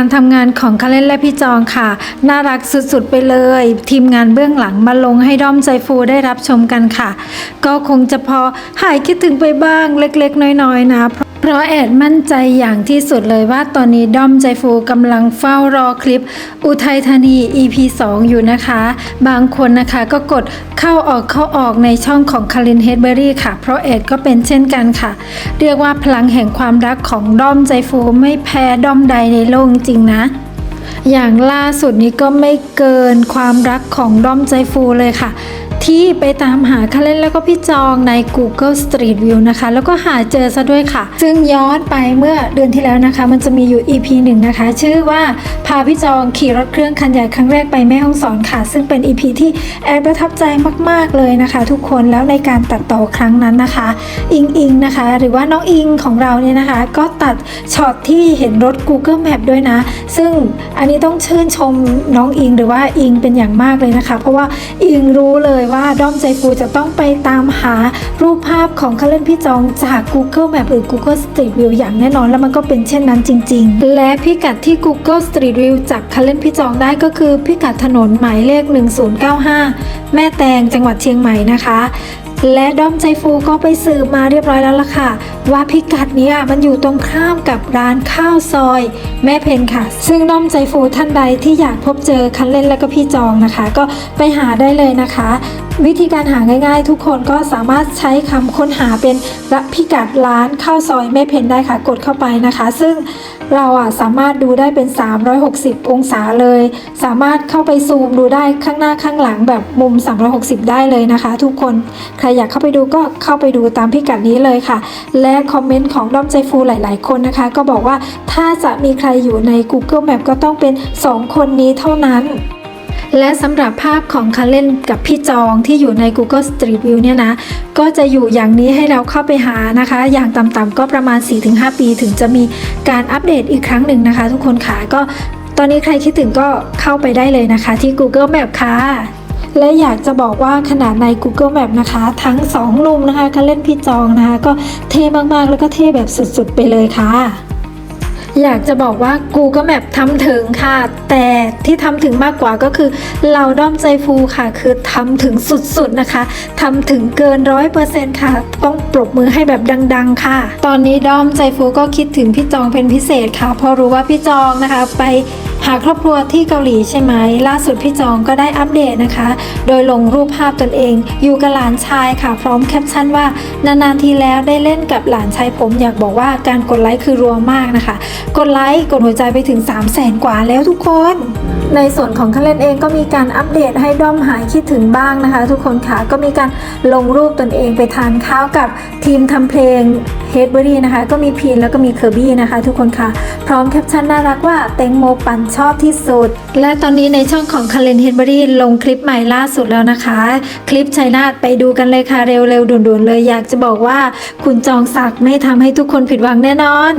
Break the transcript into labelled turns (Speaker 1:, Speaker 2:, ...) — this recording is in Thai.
Speaker 1: การทำงานของคาเล่นและพี่จองค่ะ น่ารักสุดๆไปเลย ทีมงานเบื้องหลังมาลงให้ด้อมใจฟูได้รับชมกันค่ะ ก็คงจะพอหายคิดถึงไปบ้างเล็กๆ น้อยๆนะเพ ราะแอดมั่นใจอย่างที่สุดเลยว่าตอนนี้ด้อมใจฟูกำลังเฝ้ารอคลิป อุทัยธานี EP 2 อยู่นะคะ บางคนนะคะก็กดเข้าออกเข้าออกในช่องของคารินเฮดเบอรี่ค่ะ เพราะแอดก็เป็นเช่นกันค่ะ เรียกว่าพลังแห่งความรักของด้อมใจฟูไม่แพ้ด้อมใดในโลกจริงนะอย่างล่าสุดนี้ก็ไม่เกินความรักของด้อมใจฟูเลยค่ะที่ไปตามหาคาเล่นแล้วก็พี่จองใน Google Street View นะคะ แล้วก็หาเจอซะด้วยค่ะ ซึ่งย้อนไปเมื่อเดือนที่แล้วนะคะ มันจะมีอยู่ EP หนึ่งนะคะ ชื่อว่าพาพี่จองขี่รถเครื่องคันใหญ่ครั้งแรกไปแม่ฮ่องสอนค่ะ ซึ่งเป็น EP ที่แอนประทับใจมาก ๆ เลยนะคะ ทุกคนแล้วในการตัดต่อครั้งนั้นนะคะ อิงอิงนะคะ หรือว่าน้องอิงของเราเนี่ยนะคะ ก็ตัดช็อตที่เห็นรถ Google Map ด้วยนะ ซึ่งอันนี้ต้องชื่นชมน้องอิงหรือว่าอิงเป็นอย่างมากเลยนะคะ เพราะว่าอิงรู้เลยว่าด้อมใจฟูจะต้องไปตามหารูปภาพของคาเล่นพี่จองจาก Google Map หรือ Google Street View อย่างแน่นอนแล้วมันก็เป็นเช่นนั้นจริง ๆ และพิกัดที่ Google Street View จากคาเล่นพี่จองได้ก็คือพิกัดถนนหมายเลข 1095 แม่แตงจังหวัดเชียงใหม่นะคะ และด้อมใจฟูก็ไปสืบมาเรียบร้อยแล้วล่ะค่ะ ว่าพิกัดเนี้ยมันอยู่ตรงข้ามกับร้านข้าวซอย แม่เพนค่ะ ซึ่งด้อมใจฟูท่านใดที่อยากพบเจอคันเล่นและก็พี่จองนะคะ ก็ไปหาได้เลยนะคะ วิธีการหาง่ายๆ ทุกคนก็สามารถใช้คำค้นหาเป็นพิกัดร้านข้าวซอยแม่เพนได้ค่ะ กดเข้าไปนะคะ ซึ่งเราอะสามารถดูได้เป็น 360 องศาเลย สามารถเข้าไปซูมดูได้ข้างหน้าข้างหลังแบบมุม 360 ได้เลยนะคะ ทุกคนใครอยากเข้าไปดูก็เข้าไปดูตามพิกัดนี้เลยค่ะ และคอมเมนต์ของด้อมใจฟูหลาย ๆ คนนะคะ ก็บอกว่าถ้าจะมีใครอยู่ใน Google Map ก็ต้องเป็น 2 คนนี้เท่านั้น และสำหรับภาพของคาเล่นกับพี่จองที่อยู่ใน Google Street View เนี่ยนะ ก็จะอยู่อย่างนี้ให้เราเข้าไปหานะคะ อย่างต่ำๆก็ประมาณ 4-5 ปี ถึงจะมีการอัปเดตอีกครั้งหนึ่งนะคะ ทุกคนค่ะก็ตอนนี้ใครคิดถึงก็เข้าไปได้เลยนะคะ ที่ Google Map ค่ะและอยากจะบอกว่าขนาดใน Google Map นะคะ ทั้ง 2 ลุมนะคะคาเล่นพี่จองนะคะ ก็เท่มากๆ แล้วก็เท่แบบสุดๆ ไปเลยค่ะ อยากจะบอกว่า Google Map ทำถึงค่ะ แต่ที่ทำถึงมากกว่าก็คือ เราด้อมใจฟูค่ะ คือทำถึงสุดๆนะคะทำถึงเกินร้อยเปอร์เซ็นต์ค่ะ ต้องปรบมือให้แบบดัง ๆ ค่ะ ตอนนี้ด้อมใจฟูก็คิดถึงพี่จองเป็นพิเศษค่ะเพราะรู้ว่าพี่จองนะคะไป หาครอบครัวที่เกาหลีใช่ไหม ล่าสุดพี่จองก็ได้อัปเดตนะคะ โดยลงรูปภาพตนเอง อยู่กับหลานชายค่ะ พร้อมแคปชั่นว่านานๆทีแล้วได้เล่นกับหลานชายผมอยากบอกว่าการกดไลค์คือรัวมากนะคะ กดไลค์กดหัวใจไปถึง 3 0 0แสนกว่าแล้วทุกคน ในส่วนของคัเล่นเองก็มีการอัปเดตให้ด้อมหายคิดถึงบ้างนะคะ ทุกคนค่ะก็มีการลงรูปตนเองไปทานข้าวกับทีมทำเพลง ฮดเบอรี่นะคะ ก็มีพีนแล้วก็มีเคอร์บี้นะคะ ทุกคนค่ะ พร้อมแคปชั่นน่ารักว่าเต็งโมปันชอบที่สุด และตอนนี้ในช่องของคาเลนเฮดเบอรี่ลงคลิปใหม่ล่าสุดแล้วนะคะ คลิปชัยนาทไปดูกันเลยค่ะเร็วๆด่วนๆเลยอยากจะบอกว่า คุณจองศักดิ์ไม่ทำให้ทุกคนผิดหวังแน่นอน